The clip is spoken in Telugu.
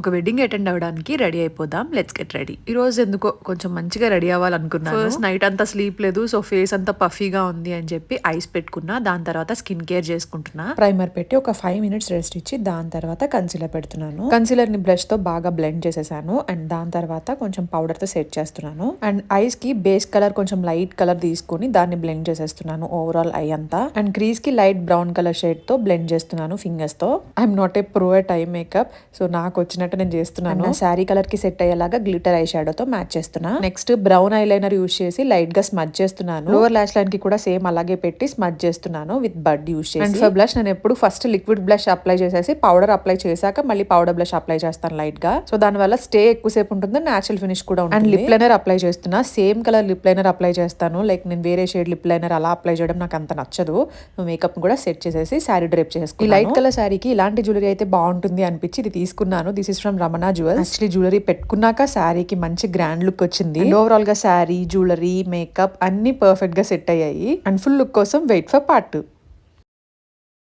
ఒక వెడ్డింగ్ అటెండ్ అవ్వడానికి రెడీ అయిపోదాం. లెట్స్ గెట్ రెడీ ఈ రోజు ఎందుకో కొంచెం మంచిగా రెడీ అవ్వాలనుకున్నాను. ఫస్ట్ నైట్ అంతా స్లీప్ లేదు. సో ఫేస్ అంతా పఫీగా ఉంది అని చెప్పి ఐస్ పెట్టుకున్నా. దాని తర్వాత స్కిన్ కేర్ చేసుకుంటున్నా. ప్రైమర్ పెట్టి ఒక ఫైవ్ మినిట్స్ రెస్ట్ ఇచ్చి దాని తర్వాత కన్సిలర్ పెడుతున్నాను. కన్సిలర్ని బ్రష్తో బాగా బ్లెండ్ చేసేసాను. అండ్ దాని తర్వాత కొంచెం పౌడర్తో సెట్ చేస్తున్నాను. అండ్ ఐస్కి బేస్ కలర్ కొంచెం లైట్ కలర్ తీసుకొని దాన్ని బ్లెండ్ చేసేస్తున్నాను. ఓవరాల్ ఐ అంతా. అండ్ క్రీజ్కి లైట్ బ్రౌన్ కలర్ షేడ్తో బ్లెండ్ చేస్తున్నాను ఫింగర్స్తో. I'm not a pro at eye makeup so నాకు వచ్చినట్టు నేను చేస్తున్నాను. శారీ కలర్కి సెట్ అయ్యేలాగా గ్లిటర్ ఐ షాడో తో మ్యాచ్ చేస్తున్నా. Next brown eye liner use చేసి లైట్గా స్మచ్ చేస్తున్నాను. లోవర్ లాష్ లైన్కి కూడా సేమ్ అలాగే పెట్టి స్మచ్ చేస్తున్నాను విత్ బడ్ యూస్ చేసి. అండ్ ఫర్ బ్లష్ నేను ఎప్పుడు ఫస్ట్ లిక్విడ్ బ్లష్ అప్లై చేసేసి పౌడర్ అప్లై చేశాక మళ్ళీ పౌడర్ బ్లష్ అప్లై చేస్తాను లైట్గా సో దాని వల్ల స్టే ఎక్కువసేపు ఉంటుంది నేచురల్ ఫినిష్ కూడా ఉంటుంది. అండ్ లిప్ లైనర్ అప్లై చేస్తున్నా. Same colour lip liner apply చేస్తాను. లైక్ నేను వేరే షేడ్ లిప్ లైనర్ అలా అప్లై చేయడం నాకు అంత నచ్చదు. మేకప్ కూడా సెట్ చేసేసి శారీ డ్రేప్ చేసుకుని లైట్ కలర్ శారీకి ఇలాంటి జ్యువెలరీ అయితే బాగుంటుంది అనిపించి ఇది తీసుకున్నాను. This is from Ramana jewels actually jewellery పెట్టుకున్నాక శారీకి మంచి గ్రాండ్ లుక్ వచ్చింది. ఓవరాల్గా శారీ జ్యువెలరీ మేకప్ అన్ని పర్ఫెక్ట్గా సెట్ అయ్యాయి. అండ్ ఫుల్ లుక్ కోసం వెయిట్ ఫర్ పార్ట్